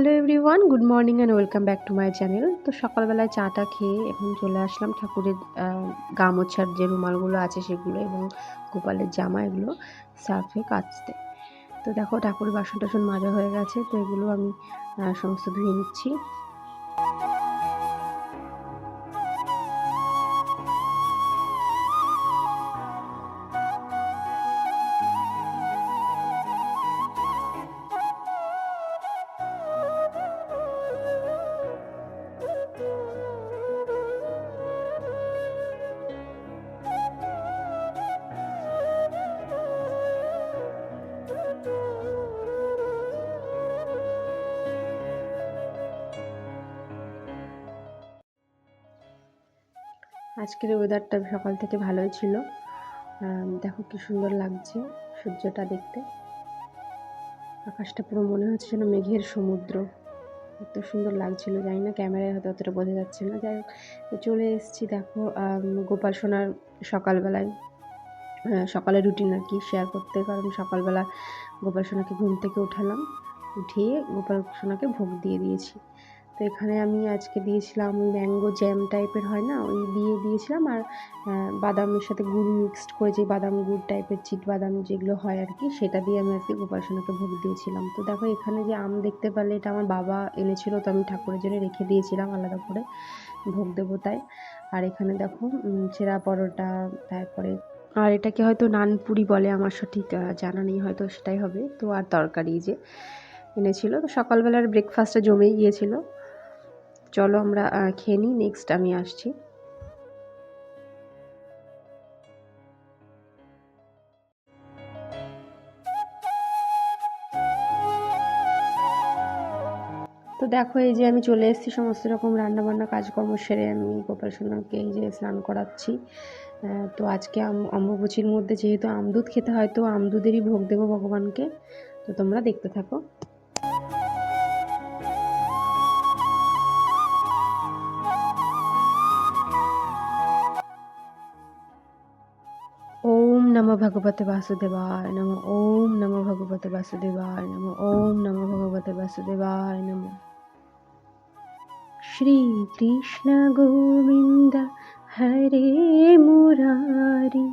Hello everyone, good morning and welcome back to my channel. তো সকালবেলায় চাটা খেয়ে এখন চলে আসলাম ঠাকুরের গামোছার যে রুমালগুলো আছে সেগুলো এবং গোপালের জামা এগুলো সার্ফে কাচতে। তো দেখো ঠাকুরের বাসন টাসন মাজা হয়ে গেছে, তো এগুলো আমি সমস্ত ধুয়ে নিচ্ছি। আজকের ওয়েদারটা সকাল থেকে ভালোই ছিল। দেখো কি সুন্দর লাগছে সূর্যটা দেখতে। আকাশটা পুরো মনে হচ্ছে যেন মেঘের সমুদ্র। এত সুন্দর লাগছিল জানি না ক্যামেরায় হয়তো অতটা বোঝা যাচ্ছে না। যাই হোক চলে এসেছি দেখো গোপাল সোনার সকালবেলায়। আহ, সকালের রুটিন আর কি শেয়ার করতে কারণ সকালবেলা গোপাল সোনাকে ঘুম থেকে উঠালাম। উঠিয়ে গোপাল সোনাকে ভোগ দিয়ে দিয়েছি। তো এখানে আমি আজকে দিয়েছিলাম ওই ম্যাঙ্গো জ্যাম টাইপের হয় না? ওই দিয়ে দিয়েছিলাম আর বাদামের সাথে গুড় মিক্সড করে যে বাদাম গুড় টাইপের চিট বাদাম যেগুলো হয় আর কি, সেটা দিয়ে আমি আজকে গোপাল সোনাকে ভোগ দিয়েছিলাম। তো দেখো এখানে যে আম দেখতে পারলে এটা আমার বাবা এনেছিল, তো আমি ঠাকুরের জন্য রেখে দিয়েছিলাম আলাদা করে ভোগ দেবো তাই। আর এখানে দেখো ছেঁড়া পরোটা, তারপরে আর এটাকে হয়তো নানপুরি বলে, আমার সঠিক জানা নেই, হয়তো সেটাই হবে। তো আর তরকারি যে এনেছিল, তো সকালবেলার ব্রেকফাস্টটা জমেই গিয়েছিল। চলো আমরা খেয়ে নিই নেক্সট আমি আসছি। তো দেখো, এই যে আমি চলে এসেছি, সমস্ত রকম রান্নাবান্না কাজকর্ম সেরে আমি গোপাল সোনাকে এই যে স্নান করাচ্ছি। তো আজকে অম্বুবচীর মধ্যে যেহেতু আমদুধ খেতে হয়, তো আমদুধেরই ভোগ দেবো ভগবানকে। তো তোমরা দেখতে থাকো। নমো ভগবতে বাসুদেবায় নমো ওম নমো ভগবতে বাসুদেবায় নমো ওম নমো ভগবতে বাসুদেবায় নমো শ্রীকৃষ্ণ গোবিন্দ হরে মুরারি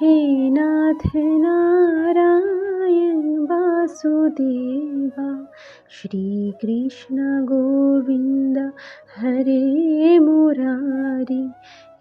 হে নাথ নারায়ণ বাসুদেবা শ্রীকৃষ্ণ গোবিন্দ হরে মুরারি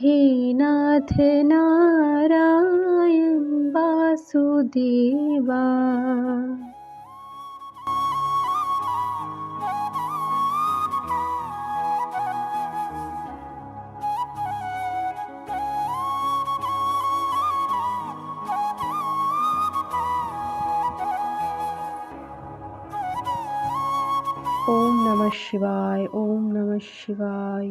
হে নাথ নারায়ণ বাসুদেবা ওম নমঃ শিবায় ওম নমঃ শিবায়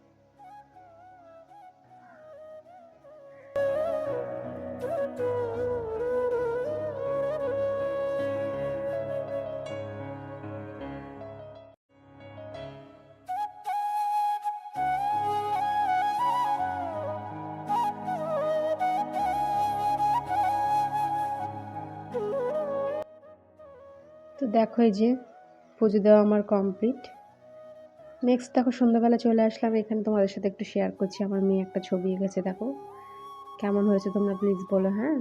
তো দেখো এই যে পুজো দেওয়া আমার কমপ্লিট নেক্সট দেখো, সন্ধ্যাবেলা চলে আসলাম, এখানে তোমাদের সাথে একটু শেয়ার করছি। আমার মেয়ে একটা ছবি এঁকেছে, দেখো। কেমন হয়েছে তোমরা প্লিজ বলো হ্যাঁ?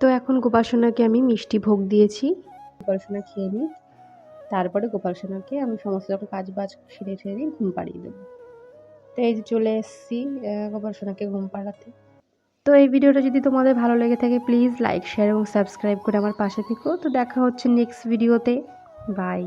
তো এখন গোপাল সোনাকে আমি মিষ্টি ভোগ দিয়েছি। গোপাল সোনা খেয়ে নিই। তারপরে গোপাল সোনাকে আমি সমস্ত রকম কাজ বাজ সেরে সেরে ঘুম পাড়িয়ে দেবো। তো এই যে চলে এসেছি গোপাল সোনাকে ঘুম পাড়াতে। তো এই ভিডিওটা যদি তোমাদের ভালো লেগে থাকে প্লিজ লাইক শেয়ার এবং সাবস্ক্রাইব করে আমার পাশে থেকো। তো দেখা হচ্ছে নেক্সট ভিডিওতে বাই